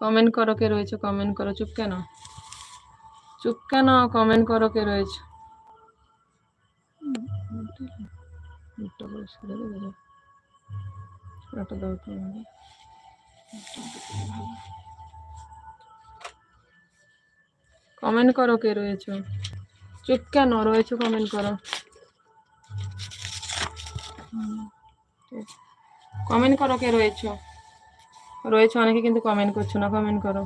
Comment করো কে রয়েছে comment করো। চুপ কেন? চুপ কেন? কমেন্ট করো কে রয়েছে। কমেন্ট করো কে রয়েছে? চুপ কেন? রয়েছে কমেন্ট করো। কমেন্ট করো কে রয়েছে? রয়েছে অনেকে কিন্তু কমেন্ট করছ না কমেন্ট করো।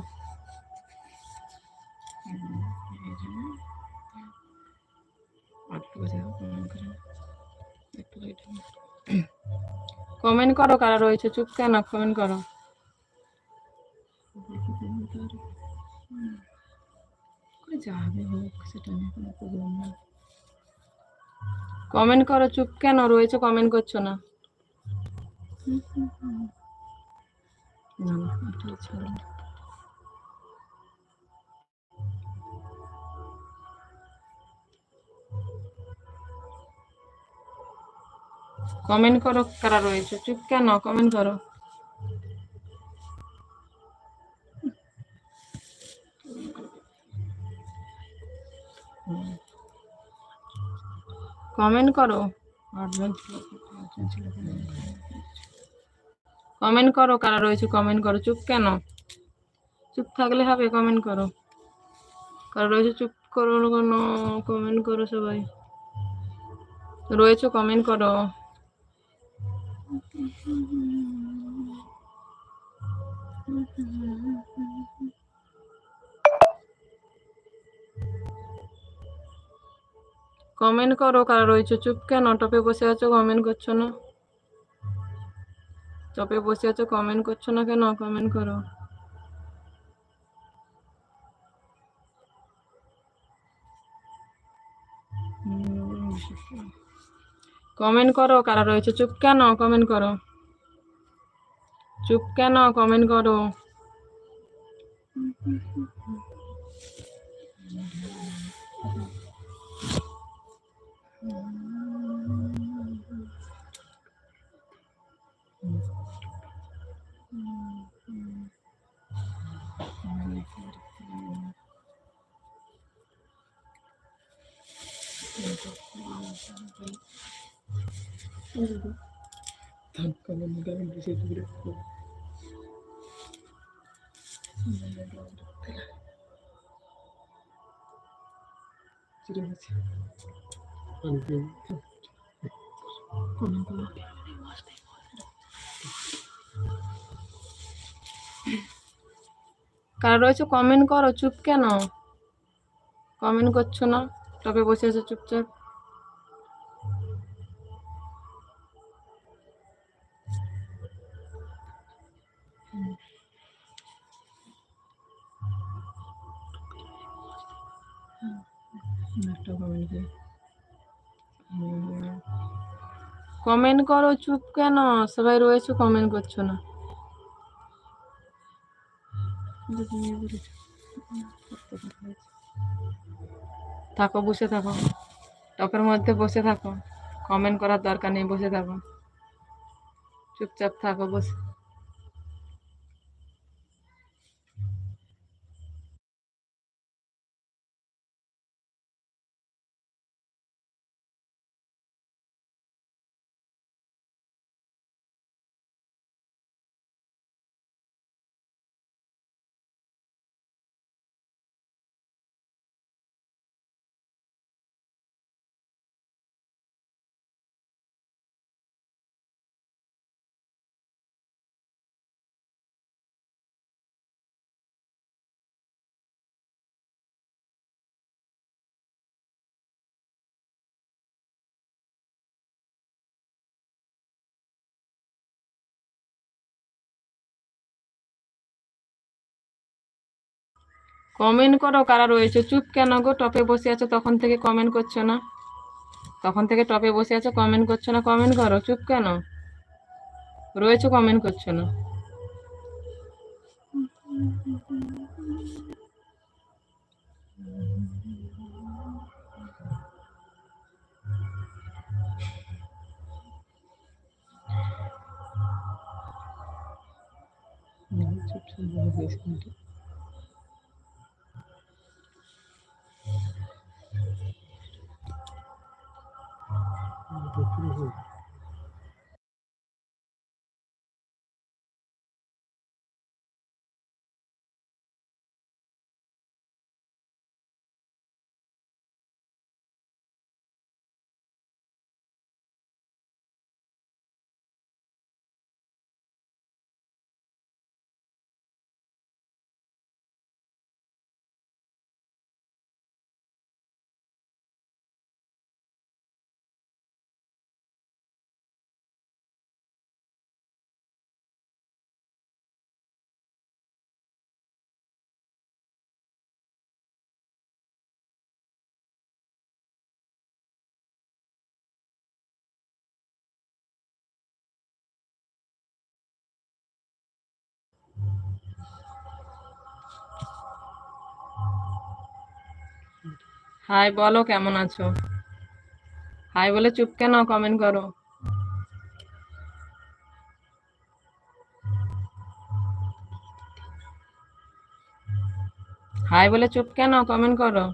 কমেন্ট করো কারা রয়েছে চুপ কেন? কমেন্ট করো। যাবে হোক সেটা নিয়ে কোনো প্রবলেম না কমেন্ট করো চুপ কেন? রয়েছে কমেন্ট করছ না। কমেন্ট করো কারা রয়েছে। চুপ কেন? কমেন্ট করো। কমেন্ট করো। কমেন্ট করো, কারা রয়েছে কমেন্ট করো। চুপ কেন? চুপ থাকলে হবে কমেন্ট করো। কারা রয়েছে চুপ করো, কোনো কমেন্ট করো সবাই। রয়েছে কমেন্ট করো। কমেন্ট করো, কারা রয়েছে চুপ কেন? টপে বসে আছো কমেন্ট করছ না? টপে বসে আছো কমেন্ট করছ না কেন? কমেন্ট করো। কমেন্ট করো, কারা রয়েছে? চুপ কেন? কমেন্ট করো। চুপ কেন? কমেন্ট করো। কারা রয়েছে? কমেন্ট করো চুপ কেন? কমেন্ট করছ না? টপে বসে আছো চুপচাপ। কমেন্ট করো, চুপ কেন? সবাই রয়েছে কমেন্ট করছ না। থাকো, বসে থাকো। টপের মধ্যে বসে থাকো। কমেন্ট করার দরকার নেই, বসে থাকো। চুপচাপ থাকো, বসে। কমেন্ট করো কারা রয়েছে। চুপ কেন গো? টপে বসে আছো, তখন থেকে কমেন্ট করছ না। তখন থেকে টপে বসে আছো কমেন্ট করছ না কমেন্ট করো। চুপ কেন? রয়েছে কমেন্ট করছ না। Tudo. হাই, বলো কেমন আছো? হাই বলে চুপ কেন? কমেন্ট করো। হাই বলে চুপ কেন? কমেন্ট করো।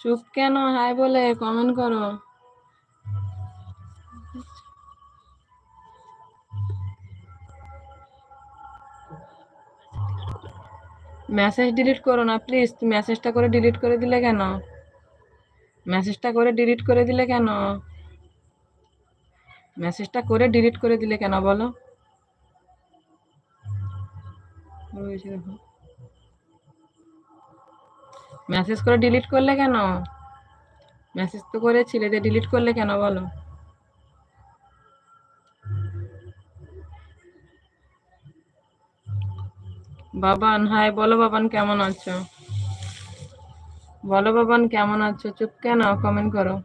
চুপ কেন? হাই বলে কমেন্ট করো। মেসেজ ডিলিট করো না প্লিজ মেসেজটা করে ডিলিট করে দিলে কেন? মেসেজটা করে ডিলিট করে দিলে কেন? মেসেজটা করে ডিলিট করে দিলে কেন বলো? মেসেজ করে ডিলিট করলে কেন? মেসেজ তো করেছিলে যে ডিলিট করলে কেন বলো? বাবান, হাই, বলো বাবান, কেমন আছো? বলো বাবান, কেমন আছো? চুপ কেন? কমেন্ট করো।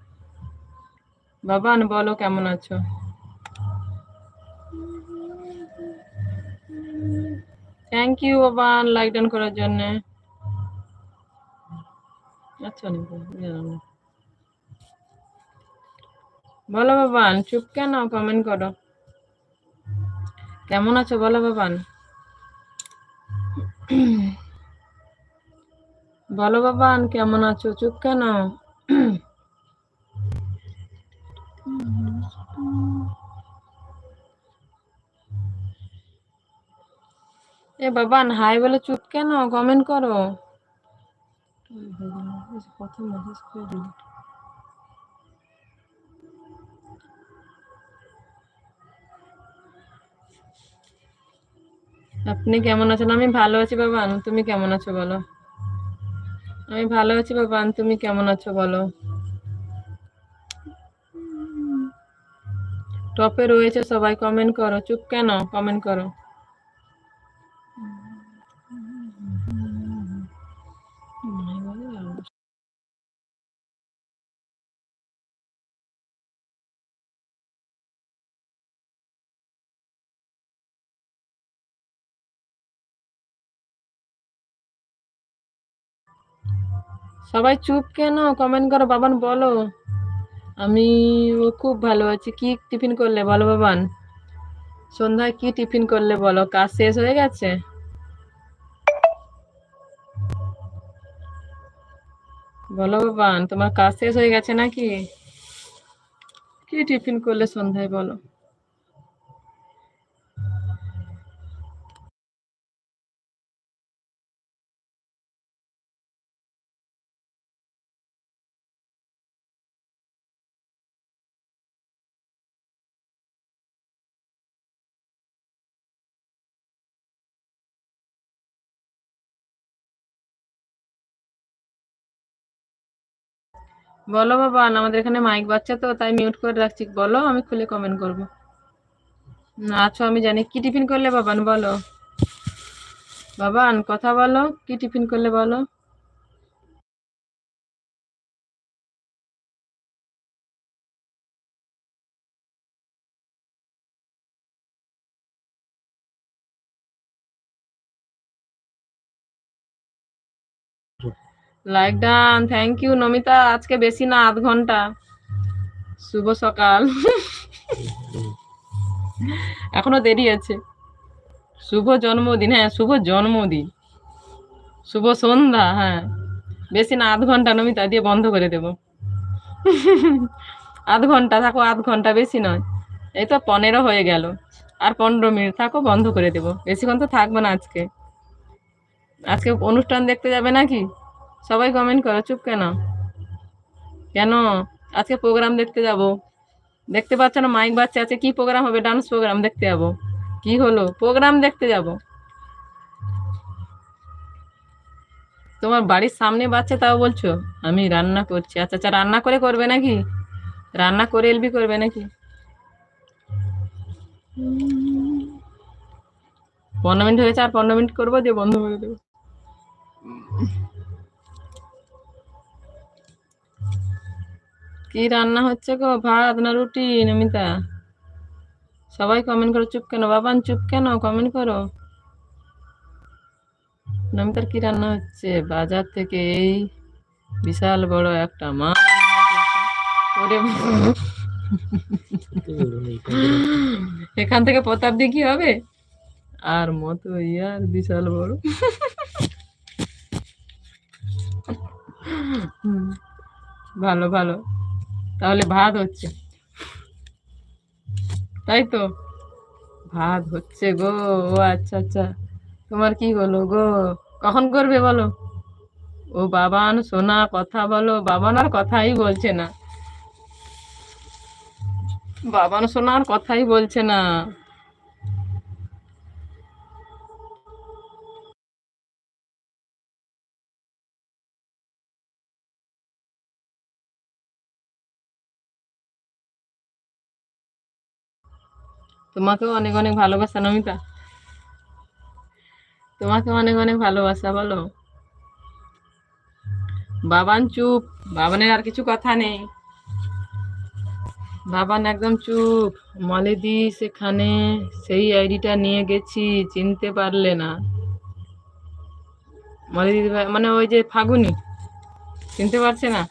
বাবান, বলো কেমন আছো? Thank you Baban like done করার জন্য। আচ্ছা। বলো বাবান, চুপ কেন? কমেন্ট করো। কেমন আছো? বলো বাবান। বলো বাবান কেমন আছো? চুপ কেন? এ বাবান হাই বলে চুপ কেন? কমেন্ট করো। কথা মেসেজ করে আপনি কেমন আছেন? আমি ভালো আছি বাবান তুমি কেমন আছো বলো? আমি ভালো আছি বাবান তুমি কেমন আছো বলো? টপে রয়েছে সবাই কমেন্ট করো, চুপ কেন? কমেন্ট করো। সবাই চুপ কেন? কমেন্ট করো, বাবান বলো। আমি খুব ভালো আছি। কি টিফিন করলে বলো বাবান? সন্ধ্যায় কি টিফিন করলে বলো? কাজ শেষ হয়ে গেছে? বলো বাবান, তোমার কাজ শেষ হয়ে গেছে নাকি? কি টিফিন করলে সন্ধ্যায় বলো? বলো বাবা, আমাদের এখানে মাইক বাচ্চা তো, তাই মিউট করে রাখছি। বলো, আমি খুলে কমেন্ট করব। আছো আমি জানি। কি টিফিন করলে বাবান, বলো। বাবান, কথা বলো। কি টিফিন করলে বলো? Like done thank you Namita আজকে বেশি না, আধ ঘণ্টা। শুভ সকাল। এখনও দেরি আছে। শুভ জন্মদিন হ্যাঁ শুভ জন্মদিন। শুভ সন্ধ্যা হ্যাঁ। বেশি না, আধ ঘণ্টা নমিতা দিয়ে বন্ধ করে দেব। আধ ঘণ্টা, থাকো, আধ ঘণ্টা বেশি নয়। এই তো পনেরো হয়ে গেল। আর পনেরো মিনিট থাকো, বন্ধ করে দেবো। বেশিক্ষণ তো থাকব না আজকে। আজকে অনুষ্ঠান দেখতে যাবে নাকি? সবাই কমেন্ট করো, চুপ কেন? কেন? আজকে প্রোগ্রাম দেখতে যাব। দেখতে পাচ্ছ না মাইক বাচ্চা আছে কি প্রোগ্রাম হবে? ডান্স প্রোগ্রাম দেখতে যাব। কি হলো? প্রোগ্রাম দেখতে যাব। তোমার বাড়ির সামনে বাচ্চা তাও বলছো? আমি রান্না করছি। আচ্ছা আচ্ছা রান্না করে করবে নাকি? রান্না করে এলবি করবে নাকি? পনেরো মিনিট হয়েছে, আর পনেরো মিনিট করব, দিয়ে বন্ধ করে দেবো। কি রান্না হচ্ছে গো? ভাত না রুটি, নমিতা? সবাই কমেন্ট করো, চুপ কেন? বাবান, চুপ কেন? কমেন্ট করো। নমিতার কি রান্না হচ্ছে? বাজার থেকে এই বিশাল বড় একটা মাছ এখান থেকে প্রতাপ দিয়ে কি হবে? আর মতো ইয়ার বিশাল বড়। ভালো ভালো। তাহলে ভাত হচ্ছে। তাই তো? ভাত হচ্ছে গো, ও আচ্ছা আচ্ছা। তোমার কি হলো গো? কখন করবে বলো? ও বাবান, সোনা, কথা বলো। বাবান আর কথাই বলছে না। বাবান সোনার কথাই বলছে না। তোমাকেও অনেক অনেক ভালোবাসা, নমিতা। তোমাকে অনেক অনেক ভালোবাসা, বলো। বাবান, চুপ। বাবানের আর কিছু কথা নেই। বাবান একদম চুপ। মলেদি সেখানে সেই আইডিটা নিয়ে গেছি, চিনতে পারলে না। মলেদি মানে ওই যে ফাগুনি, চিনতে পারছে না?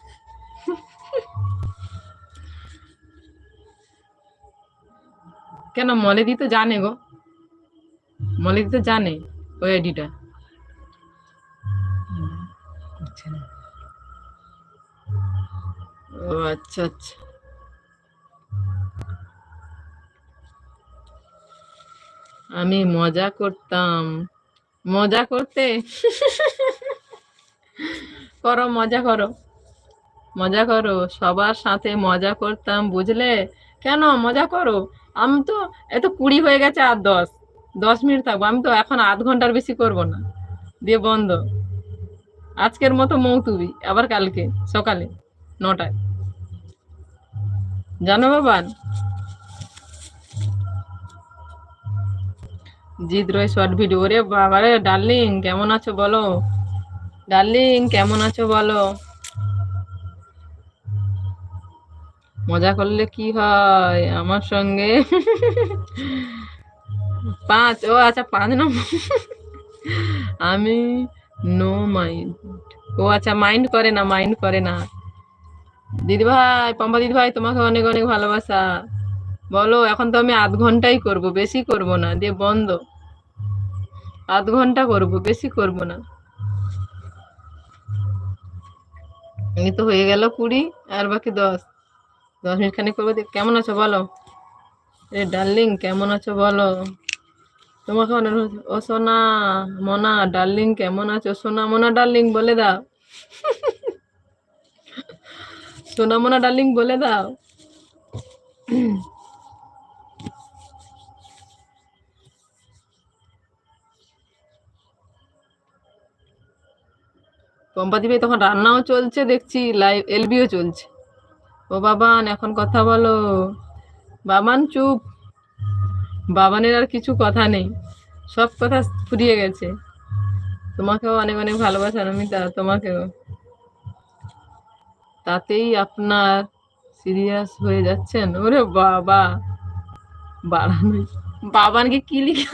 কেন মলেদি তো জানে গো? মলেদি তো জানে ওই আইডিটা। ও আচ্ছা আচ্ছা। আমি মজা করতাম। মজা করতে? করো, মজা করো। মজা করো, সবার সাথে মজা করতাম, বুঝলে? কেন মজা করো? আমি তো এত কুড়ি হয়ে গেছে আর দশ। দশ মিনিট থাকব। আমি তো এখন আধ ঘণ্টার বেশি করব না। দিয়ে বন্ধ। আজকের মতো মৌতুবি। আবার কালকে, সকালে, নটায়। জানো বাবা জিৎ রয় শর্ট ভিডিও। ওরে বাবারে, ডার্লিং, কেমন আছো বলো? ডার্লিং, কেমন আছো বলো? মজা করলে কি হয়? আমার সঙ্গে পাঁচ, ও আচ্ছা পাঁচ নম্বর। আমি নো মাইন্ড ও আচ্ছা মাইন্ড করে না মাইন্ড করে না। দিদি ভাই পম্পা দিদি ভাই তোমাকে অনেক অনেক ভালোবাসা। বলো, এখন তো আমি আধ ঘন্টাই করব, বেশি করব না, দিয়ে বন্ধ। আধ ঘণ্টা করব, বেশি করব না। এই তো হয়ে গেল কুড়ি, আর বাকি দশ। দশ মিনিট খানিক করব কেমন আছো বলো? এ ডার্লিং, কেমন আছো বলো? তোমাকে অনেক ও সোনা, মোনা, ডার্লিং, কেমন আছো? সোনা, মোনা, ডার্লিং বলে দাও। সোনা, মোনা, ডার্লিং বলে দাও। পম্পাদি ভাই তখন রান্নাও চলছে, দেখছি লাইভ এলবিও চলছে। ও বাবান এখন কথা বলো। বাবান চুপ। বাবানের আর কিছু কথা নেই। সব কথা ফুরিয়ে গেছে। তোমাকেও অনেক অনেক ভালোবাসা নমিতা তোমাকেও। তাতেই আপনার সিরিয়াস হয়ে যাচ্ছেন? ওরে বাবা। বাড়ানো বাবানকে কি লিখে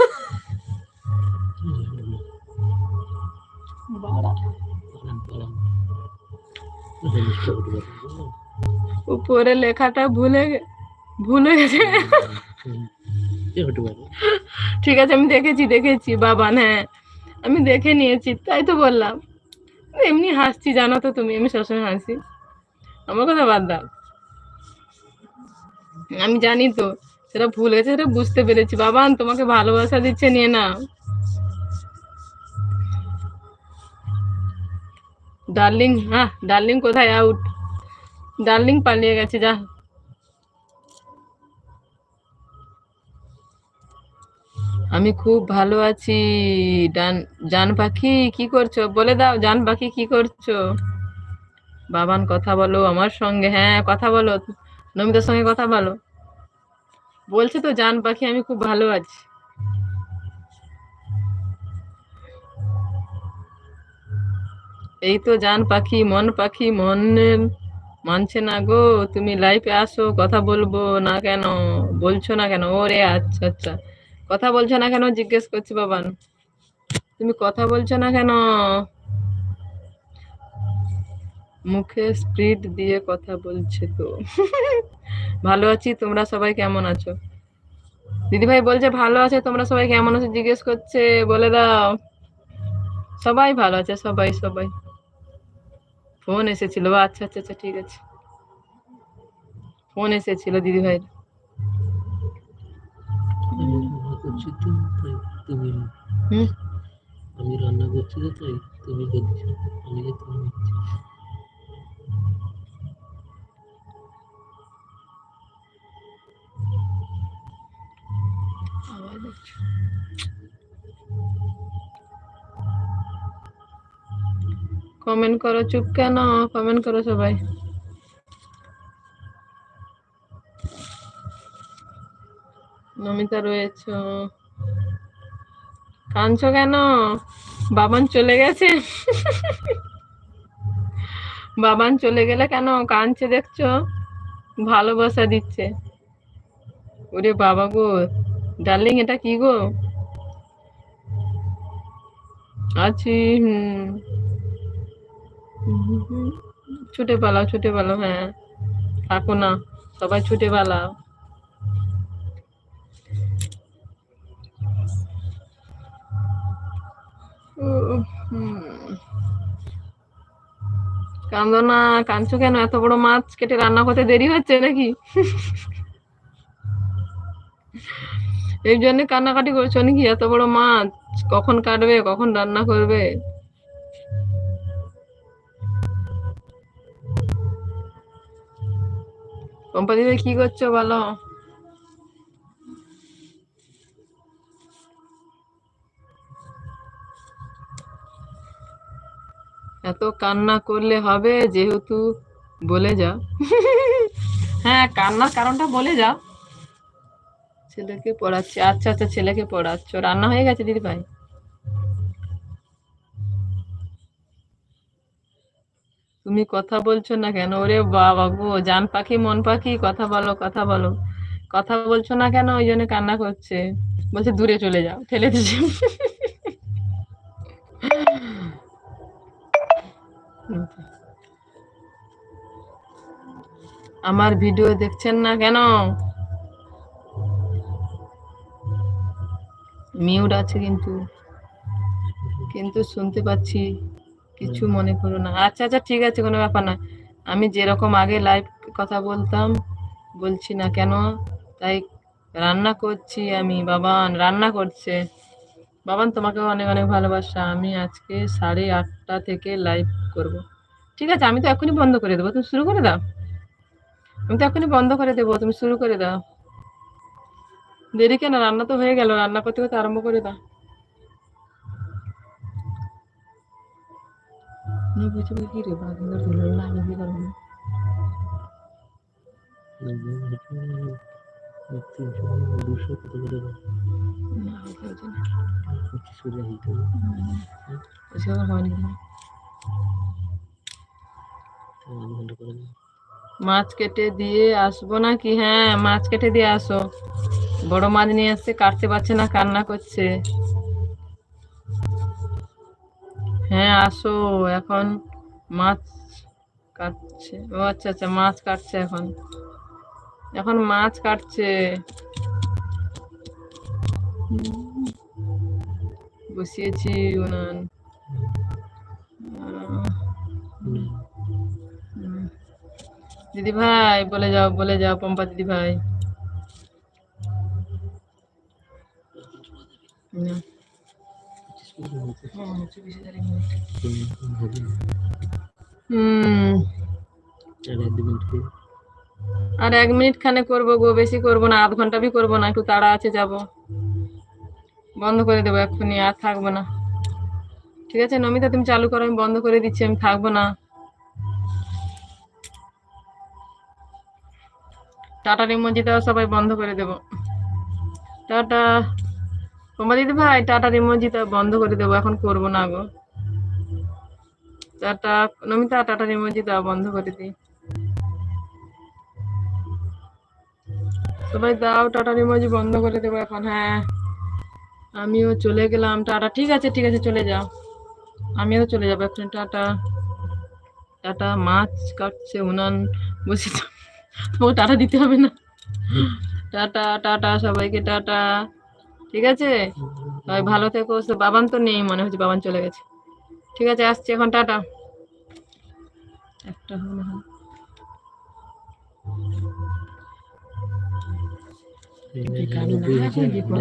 বাড়া। উপরে লেখাটা ভুলে ভুলে গেছে। ঠিক আছে, আমি দেখেছি দেখেছি বাবান হ্যাঁ আমি দেখে নিয়েছি, তাই তো বললাম। এমনি হাসছি, জানো তো তুমি, আমি সবসময় হাসি। আমার কথা বাদ দাও। আমি জানি তো, সেটা ভুল গেছে সেটা বুঝতে পেরেছি। বাবান তোমাকে ভালোবাসা দিচ্ছে, নিয়ে নাও। ডার্লিং হ্যাঁ ডার্লিং, কোথায়? আউট। ডার্লিং পালিয়ে গেছে, যা। আমি খুব ভালো আছি। ডান, জান পাখি, কি করছ? বলে দাও, জান পাখি, কি করছ? বাবান, কথা বলো আমার সঙ্গে। হ্যাঁ কথা বলো। নমিতার সঙ্গে কথা বলো। বলছে তো, জান পাখি, আমি খুব ভালো আছি। এই তো জান পাখি, মন পাখি মনের মানছে না গো, তুমি লাইফে আসো, কথা বলব না কেন? বলছো না কেন? ওরে আচ্ছা আচ্ছা। কথা বলছো না কেন? জিজ্ঞেস করছি বাবান তুমি কথা বলছো না কেন? মুখে স্প্রিট দিয়ে কথা বলছে তো। ভালো আছি, তোমরা সবাই কেমন আছো? দিদিভাই বলছে, ভালো আছে, তোমরা সবাই কেমন আছো? জিজ্ঞেস করছে, বলে দাও। সবাই ভালো আছে, সবাই সবাই। ফোন এসেছিল। ও আচ্ছা আচ্ছা আচ্ছা ঠিক আছে। ফোন এসেছিল দিদিভাই আমি রান্না করছি তো তাই তুমি হুম? আমি রান্না করছি তো তাই তুমি করছ। আমি যে তুমি করছি। আওয়াজ কমেন্ট করো, চুপ কেন? কমেন্ট করো সবাই। নমিতা রয়েছ। কাঁদছো কেন? বাবান চলে গেছে। বাবান চলে গেলে কেন? কাঁদছে দেখছ? ভালোবাসা দিচ্ছে। ওরে বাবা গো ডার্লিং এটা কি গো? আছি, হুম। ছুটে পালাও ছুটে পালাও হ্যাঁ। থাকো না, সবাই ছুটে পালাও। কান্দো না, কাঁদছো কেন? এত বড় মাছ কেটে রান্না করতে দেরি হচ্ছে নাকি? এই জন্য কান্নাকাটি করছ নাকি? এত বড় মাছ, কখন কাটবে, কখন রান্না করবে? দিদি কি করছ বলো? এত কান্না করলে হবে যেহেতু বলে যাও হ্যাঁ কান্নার কারণটা বলে যাও ছেলেকে পড়াচ্ছি আচ্ছা আচ্ছা ছেলেকে পড়াচ্ছ। রান্না হয়ে গেছে দিদি ভাই তুমি কথা বলছো না কেন? ওরে বাবা গো, জান পাখি, মন পাখি, কথা বলো কথা বলো। কথা বলছো না কেন? ওই জন্য কান্না করছে। বলছে, দূরে চলে যাও, ঠেলে দিচ্ছে আমার ভিডিও দেখছেন না কেন? মিউট আছে কিন্তু। কিন্তু শুনতে পাচ্ছি। কিছু মনে করো না। আচ্ছা আচ্ছা ঠিক আছে, কোনো ব্যাপার না। আমি যেরকম আগে লাইভ কথা বলতাম, বলছি না কেন? তাই রান্না করছি আমি, বাবান, রান্না করছে। বাবান, তোমাকেও অনেক অনেক ভালোবাসা। আমি আজকে সাড়ে আটটা থেকে লাইভ করব। ঠিক আছে, আমি তো এখনই বন্ধ করে দেবো। তুমি শুরু করে দাও। আমি তো এখনই বন্ধ করে দেবো। তুমি শুরু করে দাও। দেরি কেন? রান্না তো হয়ে গেল। রান্না করতে করতে আরম্ভ করে দাও। না বুঝে বুঝে কি রে বাঘের ধুলো লাগে কি কারণে দুশো কত করে? না পঁচিশ করে দিতে আবার হয়নি। মাছ কেটে দিয়ে আসব নাকি? হ্যাঁ মাছ কেটে দিয়ে আসো। বড় মাছ নিয়ে আসছে কাটতে পারছে না কান্না করছে। হ্যাঁ আসো, এখন মাছ কাটছে। ও আচ্ছা আচ্ছা মাছ কাটছে এখন। এখন মাছ কাটছে। বসিয়েছি, উনান। দিদি ভাই, বলে যাও বলে যাও, পম্পা দিদি ভাই। না। আর এক মিনিট খানে করব গো, বেশি করব না, আধ ঘণ্টা বি করব না, একটু তাড়া আছে, যাব। বন্ধ করে দেবো এক্ষুনি, আর থাকব না। ঠিক আছে, নমিতা, তুমি চালু করো, আমি বন্ধ করে দিচ্ছি, আমি থাকব না। টাটার ইমোজিটাও সবাই বন্ধ করে দেবো। টাটা। তোমার দিদি ভাই টাটার ইমোজিটা বন্ধ করে দেবো, এখন করব না গো। টাটা, নমিতা টাটার ইমোজিটা বন্ধ করে দিই। সবাই দাও টাটার ইমোজি বন্ধ করে দেবো এখন হ্যাঁ। আমিও চলে গেলাম, টাটা, ঠিক আছে ঠিক আছে, চলে যাও। আমিও চলে যাব এখন, টাটা। টাটা, মাছ কাটছে, উনান বসে তোমাকে টাটা দিতে হবে না। টাটা টাটা, সবাইকে টাটা। ঠিক আছে? তাই ভালো থেকো বাবান তো নেই, মনে হচ্ছে বাবান চলে গেছে। ঠিক আছে, আসছি এখন, টাটা। একটা হলো না। এই